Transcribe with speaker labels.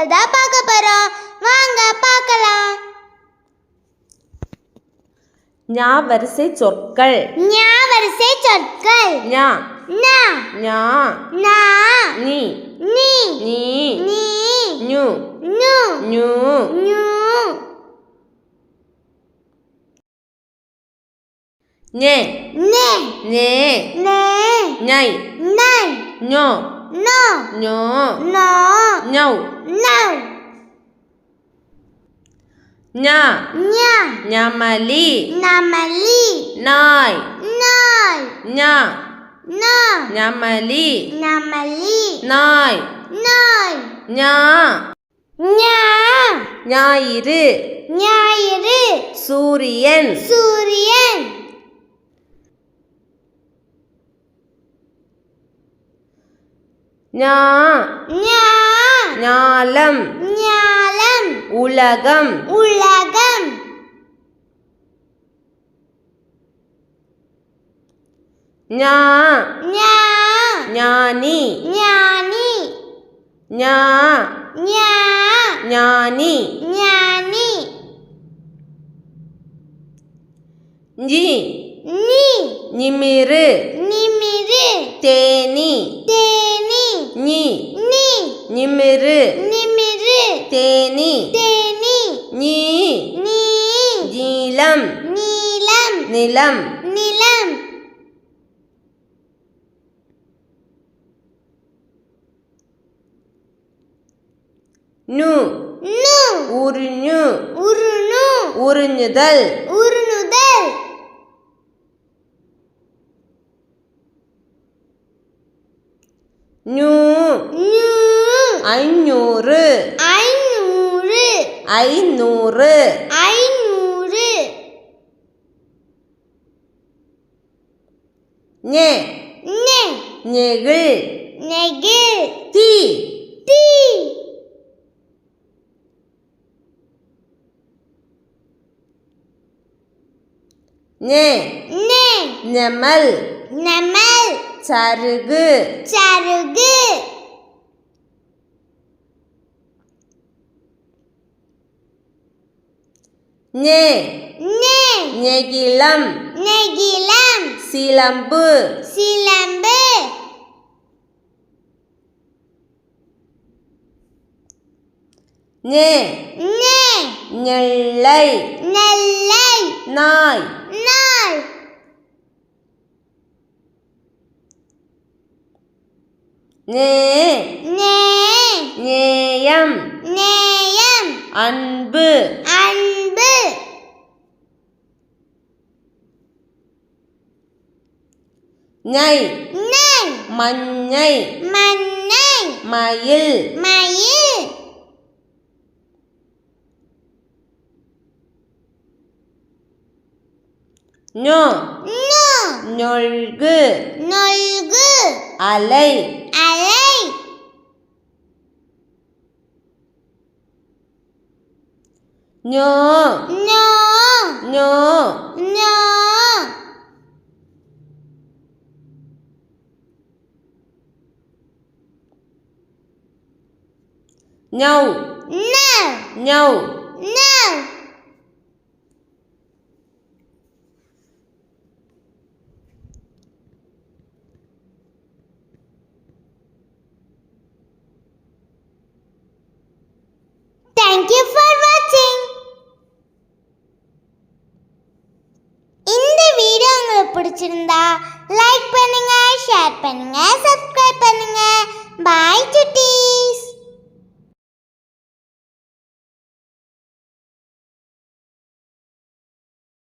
Speaker 1: கதைகள் தான் பார்க்க போகிறோம் வாங்க பார்க்கலாம்.
Speaker 2: ஞா வரிசை சொற்கள்.
Speaker 1: ஞா வரிசை சொற்கள்.
Speaker 2: ஞா.
Speaker 1: நா
Speaker 2: ஞா.
Speaker 1: நா.
Speaker 2: நீ.
Speaker 1: நீ.
Speaker 2: நீ.
Speaker 1: நீ
Speaker 2: நு
Speaker 1: நு
Speaker 2: நு
Speaker 1: நு
Speaker 2: நே
Speaker 1: நே
Speaker 2: நே
Speaker 1: நே
Speaker 2: நை
Speaker 1: நை
Speaker 2: ஞோ.
Speaker 1: ஞோ.
Speaker 2: ஞோ.
Speaker 1: ஞோ.
Speaker 2: ஞோ. நௌ ஞா
Speaker 1: ஞா
Speaker 2: ஞமலி
Speaker 1: நமலி
Speaker 2: நாய்
Speaker 1: நாய்
Speaker 2: ஞா
Speaker 1: நா
Speaker 2: ஞமலி
Speaker 1: நமலி
Speaker 2: நாய்
Speaker 1: நாய்
Speaker 2: ஞா
Speaker 1: ஞா
Speaker 2: ஞாயிறு
Speaker 1: ஞாயிறு
Speaker 2: சூரியன்
Speaker 1: சூரியன்
Speaker 2: ஞா
Speaker 1: ஞா
Speaker 2: ஞாலம்
Speaker 1: ஞாலம்
Speaker 2: உலகம்.
Speaker 1: உலகம்.
Speaker 2: ஞா.
Speaker 1: ஞா.
Speaker 2: ஞானி.
Speaker 1: ஞானி.
Speaker 2: ஞா.
Speaker 1: ஞா.
Speaker 2: ஞானி.
Speaker 1: ஞானி.
Speaker 2: ஜி
Speaker 1: நீ
Speaker 2: நிமிரு.
Speaker 1: நிமிரு.
Speaker 2: தேனி.
Speaker 1: தேனி.
Speaker 2: நீ
Speaker 1: நீ
Speaker 2: நிமிரு.
Speaker 1: நிமிரு
Speaker 2: தேனி
Speaker 1: தேனி
Speaker 2: நீ
Speaker 1: நீ
Speaker 2: நீலம்
Speaker 1: நீலம்
Speaker 2: நிலம்
Speaker 1: நிலம்
Speaker 2: நு
Speaker 1: நு
Speaker 2: உருணு உறிஞ்சுதல்
Speaker 1: உருணுதல்
Speaker 2: நு
Speaker 1: நு
Speaker 2: ஐநூறு ஐநூறு.
Speaker 1: ஐநூறு.
Speaker 2: நெ.
Speaker 1: நெ.
Speaker 2: நெகிழ்.
Speaker 1: நெகிழ்.
Speaker 2: தீ.
Speaker 1: தீ.
Speaker 2: நெ.
Speaker 1: நெ.
Speaker 2: நெமல்.
Speaker 1: நெமல்.
Speaker 2: சருகு.
Speaker 1: சருகு.
Speaker 2: Nhê.
Speaker 1: Nhê.
Speaker 2: Nhê ghi lâm.
Speaker 1: Nhê ghi lâm.
Speaker 2: Si lâm bư.
Speaker 1: Si lâm bư.
Speaker 2: Nhê.
Speaker 1: Nhê.
Speaker 2: Nhê lây.
Speaker 1: Nhê lây.
Speaker 2: Nòi.
Speaker 1: Nòi.
Speaker 2: Nhê.
Speaker 1: Nhê.
Speaker 2: Nhê yam
Speaker 1: Nhê yam
Speaker 2: Anbư bơ நை
Speaker 1: நை
Speaker 2: மஞ்சை
Speaker 1: மண்ணை
Speaker 2: மயில்
Speaker 1: மயில்
Speaker 2: நோ
Speaker 1: நு
Speaker 2: நொழ்கு
Speaker 1: நொல்கு
Speaker 2: அலை
Speaker 1: அலை
Speaker 2: ஞோ
Speaker 1: நோ
Speaker 2: ஞோ ஞௌ
Speaker 1: நோ
Speaker 2: ஞௌ
Speaker 1: நோ Thank you for watching. இந்த வீடியோ உங்களுக்கு பிடிச்சிருந்தா லைக் பண்ணுங்க ஷேர் பண்ணுங்க சப்ஸ்கிரைப் பண்ணுங்க.